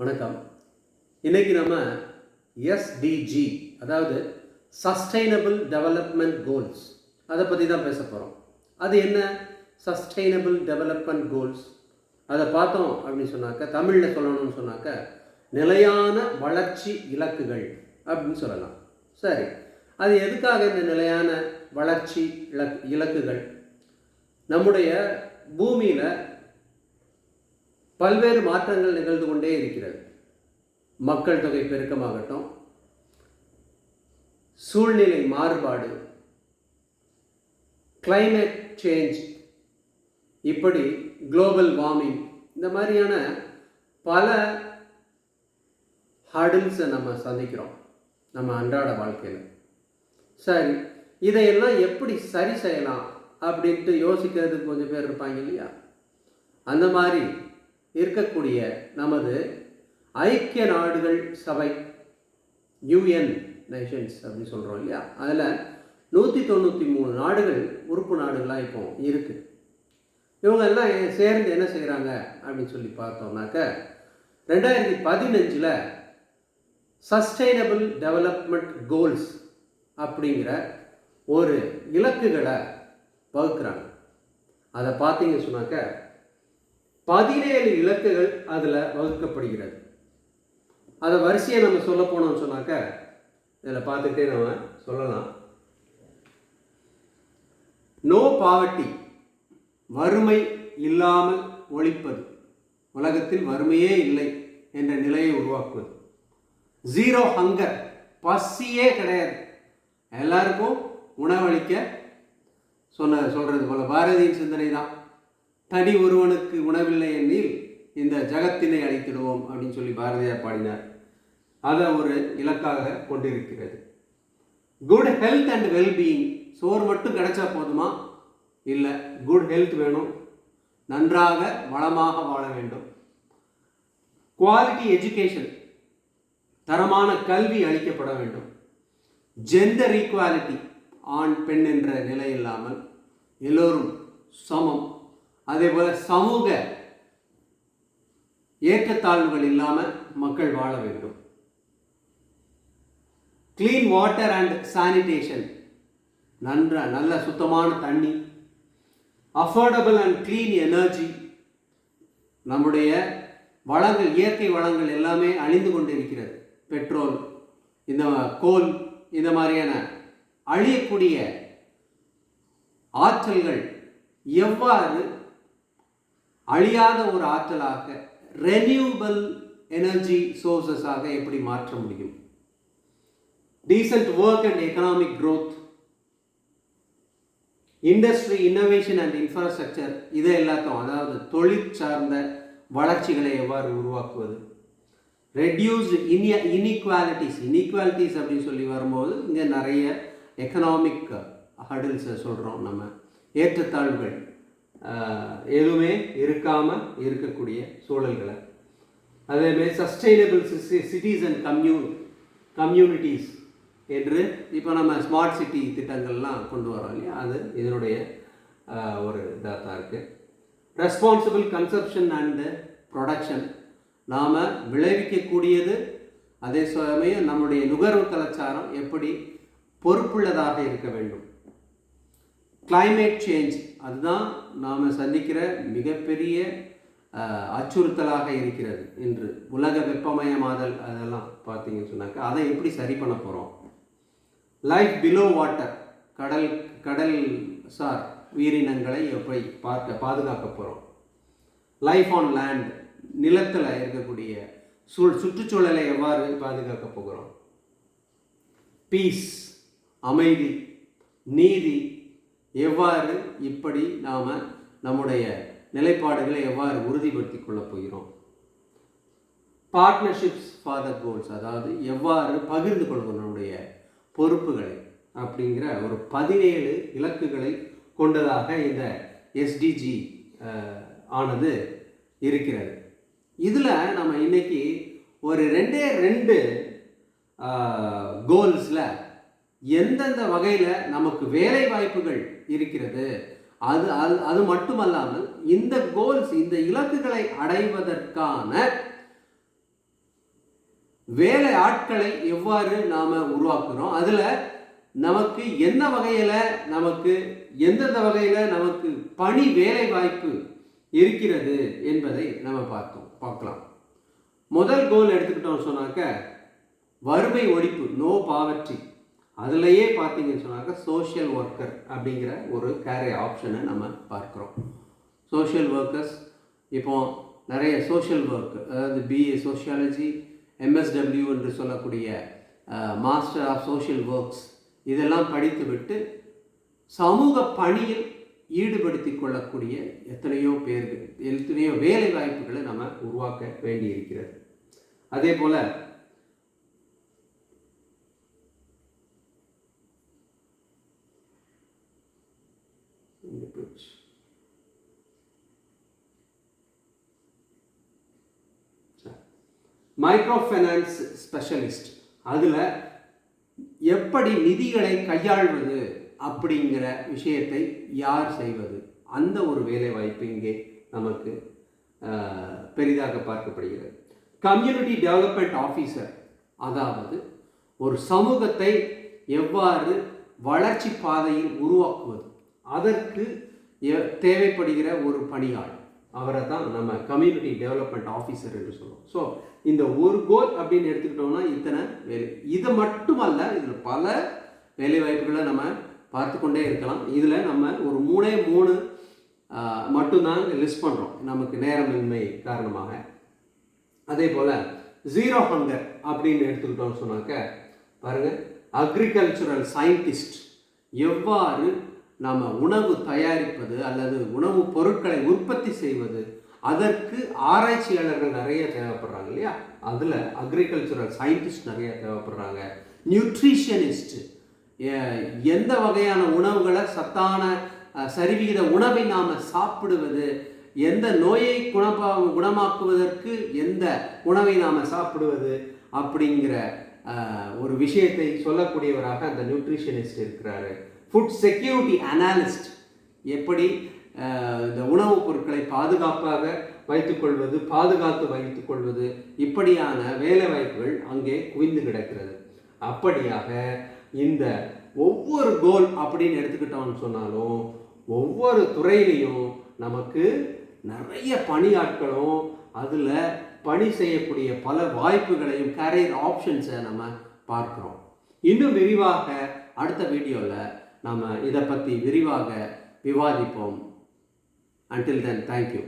வணக்கம். இன்னைக்கு நம்ம எஸ்டிஜி அதாவது சஸ்டைனபிள் டெவலப்மெண்ட் கோல்ஸ் அதை பற்றி தான் பேச போகிறோம் அது என்ன? சஸ்டைனபிள் டெவலப்மெண்ட் கோல்ஸ் அதை பார்த்தோம் அப்படின்னு சொன்னாக்க தமிழில் சொல்லணும்னு சொன்னாக்க நிலையான வளர்ச்சி இலக்குகள் அப்படின்னு சொல்லலாம். சரி அது எதுக்காக இந்த நிலையான வளர்ச்சி இலக் இலக்குகள்? நம்முடைய பூமியில் பல்வேறு மாற்றங்கள் நிகழ்ந்து கொண்டே இருக்கிறது. மக்கள் தொகை பெருக்கமாகட்டும் சூழ்நிலை மாறுபாடு கிளைமேட் சேஞ்ச் இப்படி குளோபல் வார்மிங் இந்த மாதிரியான பல ஹர்டில்ஸை நம்ம சந்திக்கிறோம் நம்ம அன்றாட வாழ்க்கையில். சரி இதையெல்லாம் எப்படி சரி செய்யலாம் அப்படின்ட்டு யோசிக்கிறதுக்கு கொஞ்சம் பேர் இருப்பாங்க இல்லையா? அந்த மாதிரி இருக்கக்கூடிய நமது ஐக்கிய நாடுகள் சபை யூஎன் நேஷன்ஸ் அப்படின்னு சொல்கிறோம் இல்லையா? அதில் நூற்றி தொண்ணூற்றி மூணு நாடுகள் உறுப்பு நாடுகளாக இப்போ இருக்குது இவங்க எல்லாம் சேர்ந்து என்ன செய்கிறாங்க அப்படின்னு சொல்லி பார்த்தோம்னாக்க ரெண்டாயிரத்தி பதினஞ்சில் சஸ்டைனபிள் டெவலப்மெண்ட் கோல்ஸ் அப்படிங்கிற ஒரு இலக்குகளை வகுக்கிறாங்க. அதை பார்த்தீங்க சொன்னாக்க பதினேழு இலக்குகள் அதில் வகுக்கப்படுகிறது. அதை வரிசையை நம்ம சொல்ல போனோம்னு சொன்னாக்க இதில் பார்த்துக்கிட்டே நம்ம சொல்லலாம். நோ பாவர்ட்டி வறுமை இல்லாமல் ஒழிப்பது. உலகத்தில் வறுமையே இல்லை என்ற நிலையை உருவாக்குவது. ஜீரோ ஹங்கர் பசியே கிடையாது. எல்லாருக்கும் உணவளிக்க சொன்ன சொல்கிறது போல பாரதியின் சிந்தனை தான் தனி ஒருவனுக்கு உணவில்லை எண்ணில் இந்த ஜகத்தினை அழைத்திடுவோம் அப்படின்னு சொல்லி பாரதியார் பாடினார். அதை ஒரு இலக்காக கொண்டிருக்கிறது. குட் ஹெல்த் அண்ட் வெல்பீயிங் சோறு மட்டும் கிடைச்சா போதுமா? இல்லை குட் ஹெல்த் வேணும். நன்றாக வளமாக வாழ வேண்டும். குவாலிட்டி எஜுகேஷன் தரமான கல்வி அளிக்கப்பட வேண்டும். ஜெண்டர் ஈக்குவாலிட்டி ஆண் பெண் என்ற நிலை இல்லாமல் எல்லோரும் சமம். அதே போல் சமூக ஏற்றத்தாழ்வுகள் இல்லாமல் மக்கள் வாழ வேண்டும். க்ளீன் வாட்டர் அண்ட் சானிடேஷன் நன்ற நல்ல சுத்தமான தண்ணி. அஃபோர்டபுள் அண்ட் க்ளீன் எனர்ஜி நம்முடைய வளங்கள் இயற்கை வளங்கள் எல்லாமே அழிந்து கொண்டிருக்கிறது. பெட்ரோல் இந்த கோல் இந்த மாதிரியான அழியக்கூடிய ஆற்றல்கள் எவ்வாறு அழியாத ஒரு ஆற்றலாக ரெனியூபிள் எனர்ஜி சோர்சஸாக எப்படி மாற்ற முடியும்? Decent work and economic growth industry innovation and infrastructure இதை எல்லாத்தையும் அதாவது தொழில் சார்ந்த வளர்ச்சிகளை எவ்வாறு உருவாக்குவது? ரெடியூஸ்டு இனிய இனிக்வாலிட்டிஸ் இனிக்வாலிட்டிஸ் அப்படின்னு சொல்லி வரும்போது இங்கே நிறைய எக்கனாமிக் ஹடில்ஸை சொல்கிறோம் நம்ம. ஏற்றத்தாழ்வுகள். எதுவுமே இருக்காமல் இருக்கக்கூடிய சூழல்களை. அதேமாரி sustainable cities and commu communities என்று இப்போ நம்ம ஸ்மார்ட் சிட்டி திட்டங்கள்லாம் கொண்டு வரோம் இல்லையா? அது இதனுடைய ஒரு இதாக தான் இருக்குது ரெஸ்பான்சிபிள் கன்சப்ஷன் அண்டு ப்ரொடக்ஷன் நாம் விளைவிக்கக்கூடியது அதே சமயம் நம்முடைய நுகர்வு கலாச்சாரம் எப்படி பொறுப்புள்ளதாக இருக்க வேண்டும். கிளைமேட் சேஞ்ச் அதுதான் நாம் சந்திக்கிற மிகப்பெரிய அச்சுறுத்தலாக இருக்கிறது. இன்று உலக வெப்பமயமாதல் அதெல்லாம் பார்த்தீங்கன்னு சொன்னாக்கா அதை எப்படி சரி பண்ண போகிறோம் லைஃப் பிலோ வாட்டர் கடல் கடல் சார் உயிரினங்களை எப்படி பார்க்க பாதுகாக்க போகிறோம் லைஃப் ஆன் லேண்ட் நிலத்தில் இருக்கக்கூடிய சூழ் சுற்றுச்சூழலை எவ்வாறு பாதுகாக்க போகிறோம்? பீஸ் அமைதி நீதி எவ்வாறு இப்படி நாம் நம்முடைய நிலைப்பாடுகளை எவ்வாறு உறுதிப்படுத்தி கொள்ளப் போகிறோம்? பார்ட்னர்ஷிப்ஸ் ஃபார் த கோல்ஸ் அதாவது எவ்வாறு பகிர்ந்து கொள்வோம் நம்முடைய பொறுப்புகளை அப்படிங்கிற ஒரு பதினேழு இலக்குகளை கொண்டதாக இந்த எஸ்டிஜி ஆனது இருக்கிறது. இதில் நம்ம இன்னைக்கு ஒரு ரெண்டே ரெண்டு கோல்ஸில் எந்தெந்த வகையில் நமக்கு வேலை வாய்ப்புகள் இருக்கிறது? அது அது அது மட்டுமல்லாமல் இந்த கோல்ஸ் இந்த இலக்குகளை அடைவதற்கான வேலை ஆட்களை எவ்வாறு நாம் உருவாக்குறோம்? அதில் நமக்கு என்ன வகையில் நமக்கு எந்தெந்த வகையில் நமக்கு பணி வேலை வாய்ப்பு இருக்கிறது என்பதை நம்ம பார்த்தோம் பார்க்கலாம். முதல் கோல் எடுத்துக்கிட்டோம் சொன்னாக்க வறுமை ஒழிப்பு நோ பாவர்ட்டி அதுலேயே பார்த்தீங்கன்னு சொன்னாக்க சோஷியல் ஒர்க்கர் அப்படிங்கிற ஒரு கேரி ஆப்ஷனை நம்ம பார்க்குறோம். சோஷியல் ஒர்க்கர்ஸ் இப்போ நிறைய சோஷியல் ஒர்க் அதாவது பிஏ சோஷியாலஜி எம்எஸ்டபிள்யூ என்று சொல்லக்கூடிய மாஸ்டர் ஆஃப் சோஷியல் ஒர்க்ஸ் இதெல்லாம் படித்துவிட்டு சமூக பணியில் ஈடுபடுத்தி கொள்ளக்கூடிய எத்தனையோ பேர்கள் எத்தனையோ வேலை வாய்ப்புகளை நம்ம உருவாக்க வேண்டியிருக்கிறது. அதே போல் இங்க போச்சு. Micro finance specialist. அதில் எப்படி நிதிகளை கையாள்வது அப்படிங்கிற விஷயத்தை யார் செய்வது? அந்த ஒரு வேலை வாய்ப்பு இங்கே நமக்கு பெரிதாக பார்க்கப்படுகிறது. கம்யூனிட்டி டெவலப்மெண்ட் ஆஃபீஸர் அதாவது ஒரு சமூகத்தை எவ்வாறு வளர்ச்சி பாதையில் உருவாக்குவது? அதற்கு எ- தேவைப்படுகிற ஒரு பணியாள். அவரை தான் நம்ம கம்யூனிட்டி டெவலப்மெண்ட் ஆஃபீஸர் என்று சொல்லுவோம் ஸோ இந்த ஒரு கோல் அப்படின்னு எடுத்துக்கிட்டோம்னா இத்தனை வேலை. இது மட்டுமல்ல இதில் பல வேலை வாய்ப்புகளை நம்ம பார்த்து கொண்டே இருக்கலாம். இதில் நம்ம ஒரு மூணே மூணு மட்டும்தான் லிஸ்ட் பண்ணுறோம் நமக்கு நேரமின்மை காரணமாக. அதே போல் ஜீரோ ஹங்கர் அப்படின்னு எடுத்துக்கிட்டோம்னு சொன்னாக்க பாருங்கள் அக்ரிகல்ச்சுரல் சயின்டிஸ்ட் எவ்வாறு நாம் உணவு தயாரிப்பது அல்லது உணவு பொருட்களை உற்பத்தி செய்வது அதற்கு ஆராய்ச்சியாளர்கள் நிறைய தேவைப்படுறாங்க இல்லையா? அதில் அக்ரிகல்ச்சரல் சயின்டிஸ்ட் நிறைய தேவைப்படுறாங்க. நியூட்ரிஷனிஸ்ட் எந்த வகையான உணவுகளை சத்தான சரிவிகித உணவை நாம் சாப்பிடுவது எந்த நோயை குணப்பா குணமாக்குவதற்கு எந்த உணவை நாம் சாப்பிடுவது அப்படிங்கிற ஒரு விஷயத்தை சொல்லக்கூடியவராக அந்த நியூட்ரிஷனிஸ்ட் இருக்கிறாரு. ஃபுட் செக்யூரிட்டி அனாலிஸ்ட் எப்படி இந்த உணவுப் பொருட்களை பாதுகாப்பாக வைத்துக்கொள்வது பாதுகாத்து வைத்துக்கொள்வது இப்படியான வேலை வாய்ப்புகள் அங்கே குவிந்து கிடக்கிறது. அப்படியாக இந்த ஒவ்வொரு கோல் அப்படின்னு எடுத்துக்கிட்டோம்னு சொன்னாலும் ஒவ்வொரு துறையிலையும் நமக்கு நிறைய பணியாட்களும் அதில் பணி செய்யக்கூடிய பல வாய்ப்புகளையும் கரியர் ஆப்ஷன்ஸை நம்ம பார்க்குறோம். இன்னும் விரிவாக அடுத்த வீடியோவில் நாம் இதை பற்றி விரிவாக விவாதிப்போம். Until then thank you